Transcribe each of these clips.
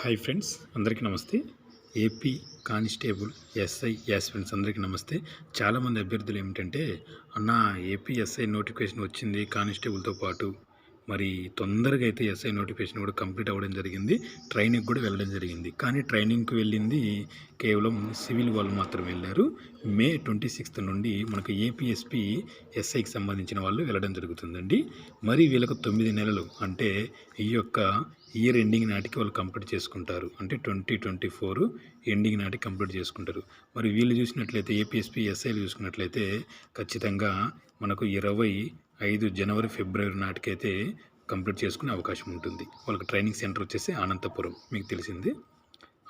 Hi friends అందరికీ నమస్తే. AP constable SI S friends అందరికీ నమస్తే. చాలామంది అభ్యర్థులు ఏమిటంటే అన్న ఏపీ ఎస్ఐ నోటిఫికేషన్ వచ్చింది కానిస్టేబుల్తో పాటు. మరి తొందరగా అయితే ఎస్ఐ నోటిఫికేషన్ కూడా కంప్లీట్ అవ్వడం జరిగింది. ట్రైనింగ్ కూడా వెళ్ళడం జరిగింది. కానీ ట్రైనింగ్కి వెళ్ళింది కేవలం సివిల్ వాళ్ళు మాత్రం వెళ్ళారు. మే ట్వంటీ సిక్స్త్ నుండి మనకు ఏపీఎస్పి ఎస్ఐకి సంబంధించిన వాళ్ళు వెళ్ళడం జరుగుతుందండి. మరి వీళ్ళకు తొమ్మిది నెలలు అంటే ఈ యొక్క ఇయర్ ఎండింగ్ నాటికి వాళ్ళు కంప్లీట్ చేసుకుంటారు. అంటే ట్వంటీ ట్వంటీ ఫోర్ ఎండింగ్ నాటికి కంప్లీట్ చేసుకుంటారు. మరి వీళ్ళు చూసినట్లయితే ఏపీఎస్పి ఎస్ఐలు చూసుకున్నట్లయితే ఖచ్చితంగా మనకు ఇరవై ఐదు జనవరి ఫిబ్రవరి నాటికైతే కంప్లీట్ చేసుకునే అవకాశం ఉంటుంది. వాళ్ళకి ట్రైనింగ్ సెంటర్ వచ్చేసి అనంతపురం. మీకు తెలిసింది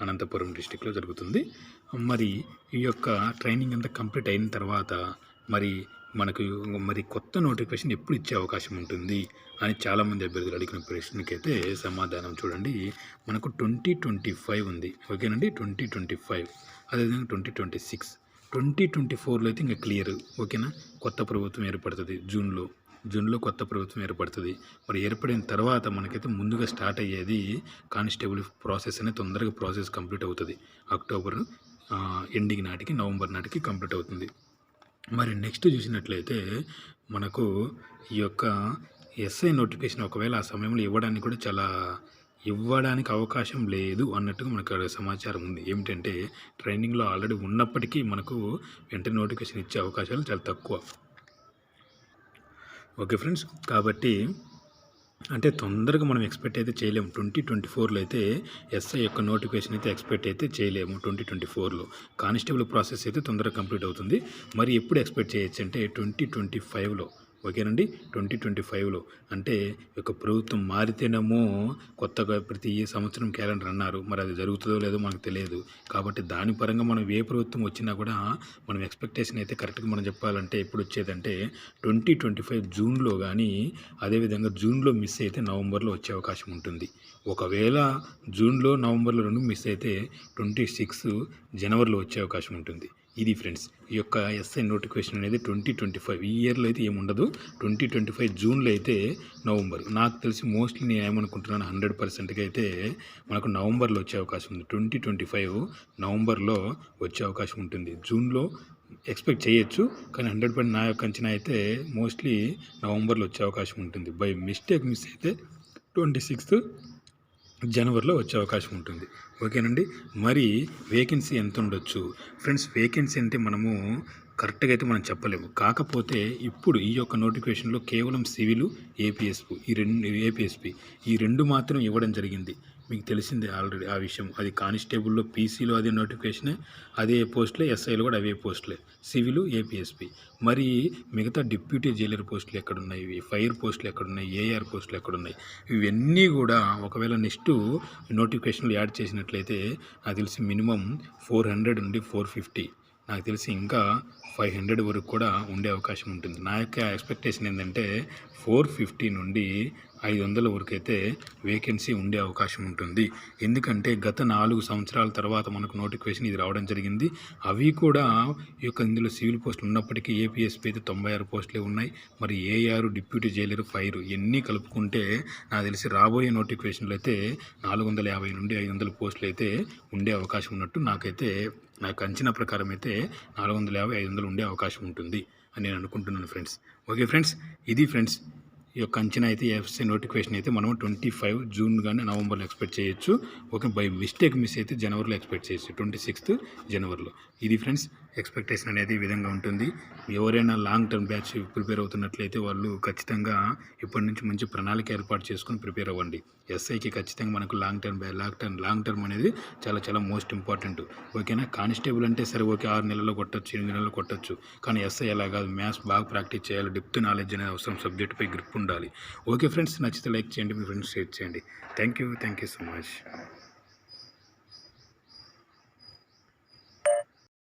అనంతపురం డిస్టిక్లో జరుగుతుంది. మరి ఈ యొక్క ట్రైనింగ్ అంతా కంప్లీట్ అయిన తర్వాత మరి మనకు మరి కొత్త నోటిఫికేషన్ ఎప్పుడు ఇచ్చే అవకాశం ఉంటుంది అని చాలామంది అభ్యర్థులు అడిగిన ప్రశ్నకైతే సమాధానం చూడండి. మనకు ట్వంటీ ట్వంటీ ఫైవ్ ఉంది. ఓకేనండి? Twenty twenty five. అదేవిధంగా twenty twenty six. Twenty twenty ఫోర్లో అయితే ఇంకా క్లియర్. ఓకేనా? కొత్త ప్రభుత్వం ఏర్పడుతుంది జూన్లో. జూన్లో కొత్త ప్రభుత్వం ఏర్పడుతుంది. మరి ఏర్పడిన తర్వాత మనకైతే ముందుగా స్టార్ట్ అయ్యేది కానిస్టేబుల్ ప్రాసెస్ అనేది తొందరగా ప్రాసెస్ కంప్లీట్ అవుతుంది. అక్టోబర్ ఎండింగ్ నాటికి నవంబర్ నాటికి కంప్లీట్ అవుతుంది. మరి నెక్స్ట్ చూసినట్లయితే మనకు ఈ యొక్క ఎస్ఐ నోటిఫికేషన్ ఒకవేళ ఆ సమయంలో ఇవ్వడానికి కూడా చాలా ఇవ్వడానికి అవకాశం లేదు అన్నట్టుగా మనకు సమాచారం ఉంది. ఏమిటంటే ట్రైనింగ్లో ఆల్రెడీ ఉన్నప్పటికీ మనకు వెంటనే నోటిఫికేషన్ ఇచ్చే అవకాశాలు చాలా తక్కువ. ఓకే ఫ్రెండ్స్ కాబట్టి అంటే తొందరగా మనం ఎక్స్పెక్ట్ అయితే చేయలేము. ట్వంటీ ట్వంటీ ఫోర్లో అయితే ఎస్ఐ యొక్క నోటిఫికేషన్ అయితే ఎక్స్పెక్ట్ అయితే చేయలేము ట్వంటీ ట్వంటీ ఫోర్లో. కానిస్టేబుల్ ప్రాసెస్ అయితే తొందరగా కంప్లీట్ అవుతుంది. మరి ఎప్పుడు ఎక్స్పెక్ట్ చేయొచ్చు అంటే ట్వంటీ ట్వంటీ ఫైవ్లో. ఓకేనండి? ట్వంటీ ట్వంటీ ఫైవ్లో. అంటే ఒక ప్రభుత్వం మారితేనేమో కొత్తగా ప్రతి సంవత్సరం క్యాలెండర్ అన్నారు. మరి అది జరుగుతుందో లేదో మనకు తెలియదు. కాబట్టి దాని పరంగా మనం ఏ ప్రభుత్వం వచ్చినా కూడా మనం ఎక్స్పెక్టేషన్ అయితే కరెక్ట్గా మనం చెప్పాలంటే ఎప్పుడు వచ్చేదంటే ట్వంటీ ట్వంటీ ఫైవ్ జూన్లో కానీ అదేవిధంగా జూన్లో మిస్ అయితే నవంబర్లో వచ్చే అవకాశం ఉంటుంది. ఒకవేళ జూన్లో నవంబర్లో రెండు మిస్ అయితే ట్వంటీ సిక్స్ జనవరిలో వచ్చే అవకాశం ఉంటుంది. ఇది ఫ్రెండ్స్ ఈ యొక్క ఎస్ఐ నోటిఫికేషన్ అనేది ట్వంటీ ట్వంటీ ఫైవ్ ఈ ఇయర్లో అయితే ఏముండదు ట్వంటీ ట్వంటీ ఫైవ్ జూన్లో అయితే నవంబర్. నాకు తెలిసి మోస్ట్లీ నేను ఏమనుకుంటున్నాను హండ్రెడ్ పర్సెంట్గా అయితే మనకు నవంబర్లో వచ్చే అవకాశం ఉంది. ట్వంటీ ట్వంటీ ఫైవ్ నవంబర్లో వచ్చే అవకాశం ఉంటుంది. జూన్లో ఎక్స్పెక్ట్ చేయొచ్చు కానీ హండ్రెడ్ పర్సెంట్ నా యొక్క అంచనా అయితే మోస్ట్లీ నవంబర్లో వచ్చే అవకాశం ఉంటుంది. బై మిస్టేక్ మిస్ అయితే ట్వంటీ సిక్స్త్ జనవరిలో వచ్చే అవకాశం ఉంటుంది. ఓకేనండి? మరి వేకెన్సీ ఎంత ఉండొచ్చు ఫ్రెండ్స్ వేకెన్సీ అంటే మనము కరెక్ట్గా అయితే మనం చెప్పలేము. కాకపోతే ఇప్పుడు ఈ యొక్క నోటిఫికేషన్లో కేవలం సివిల్ ఏపీఎస్పి ఈ రెండు ఏపీఎస్పి ఈ రెండు మాత్రం ఇవ్వడం జరిగింది. మీకు తెలిసిందే ఆల్రెడీ ఆ విషయం. అది కానిస్టేబుల్లో పీసీలో అదే నోటిఫికేషనే అదే పోస్టులే ఎస్ఐలు కూడా అవే పోస్టులే. సివిల్ ఏపీఎస్పి మరి మిగతా డిప్యూటీ జైలర్ పోస్టులు ఎక్కడున్నాయి? ఇవి ఫైర్ పోస్టులు ఎక్కడున్నాయి? ఏఆర్ పోస్టులు ఎక్కడున్నాయి? ఇవన్నీ కూడా ఒకవేళ నెక్స్ట్ నోటిఫికేషన్లు యాడ్ చేసినట్లయితే నాకు తెలిసి మినిమం ఫోర్ హండ్రెడ్ నుండి ఫోర్ ఫిఫ్టీ నాకు తెలిసి ఇంకా ఫైవ్ హండ్రెడ్ వరకు కూడా ఉండే అవకాశం ఉంటుంది. నా యొక్క ఎక్స్పెక్టేషన్ ఏంటంటే ఫోర్ ఫిఫ్టీ నుండి ఐదు వందల వరకు అయితే వేకెన్సీ ఉండే అవకాశం ఉంటుంది. ఎందుకంటే గత నాలుగు సంవత్సరాల తర్వాత మనకు నోటిఫికేషన్ ఇది రావడం జరిగింది. అవి కూడా ఈ యొక్క ఇందులో సివిల్ పోస్టులు ఉన్నప్పటికీ ఏపీఎస్పీ అయితే తొంభై ఆరు పోస్టులే ఉన్నాయి. మరి ఏఆర్ డిప్యూటీ జైలర్ ఫైర్ ఎన్ని కలుపుకుంటే నాకు తెలిసి రాబోయే నోటిఫికేషన్లు అయితే నాలుగు వందల యాభై నుండి ఐదు వందల పోస్టులు అయితే ఉండే అవకాశం ఉన్నట్టు నాకైతే నాకు అంచనా ప్రకారం అయితే నాలుగు వందల యాభై ఐదు వందలు ఉండే అవకాశం ఉంటుంది అని నేను అనుకుంటున్నాను ఫ్రెండ్స్. ఓకే ఫ్రెండ్స్ ఇది ఫ్రెండ్స్ ఈ యొక్క అంచనా అయితే ఎఫ్సీ నోటిఫికేషన్ అయితే మనం ట్వంటీ ఫైవ్ జూన్ కానీ నవంబర్లో ఎక్స్పెక్ట్ చేయొచ్చు. ఓకే బై మిస్టేక్ మిస్ అయితే జనవరిలో ఎక్స్పెక్ట్ చేయొచ్చు ట్వంటీ సిక్స్త్ జనవరిలో. ఇది ఫ్రెండ్స్ ఎక్స్పెక్టేషన్ అనేది ఈ విధంగా ఉంటుంది. ఎవరైనా లాంగ్ టర్మ్ బ్యాచ్ ప్రిపేర్ అవుతున్నట్లయితే వాళ్ళు ఖచ్చితంగా ఇప్పటి నుంచి మంచి ప్రణాళిక ఏర్పాటు చేసుకుని ప్రిపేర్ అవ్వండి. ఎస్ఐకి ఖచ్చితంగా మనకు long term long term long term అనేది చాలా చాలా మోస్ట్ ఇంపార్టెంట్. ఓకేనా? కానిస్టేబుల్ అంటే సరే ఓకే ఆరు నెలల్లో కొట్టచ్చు ఎనిమిది నెలల్లో కొట్టచ్చు. కానీ ఎస్ఐ ఎలా కాదు. మ్యాథ్స్ బాగా ప్రాక్టీస్ చేయాలి. డెప్త్ నాలెడ్జ్ అనేది అవసరం. సబ్జెక్ట్పై గ్రిప్ ఉండాలి. ఓకే ఫ్రెండ్స్ నచ్చితే లైక్ చేయండి. మీ ఫ్రెండ్స్ షేర్ చేయండి. Thank you thank you so much.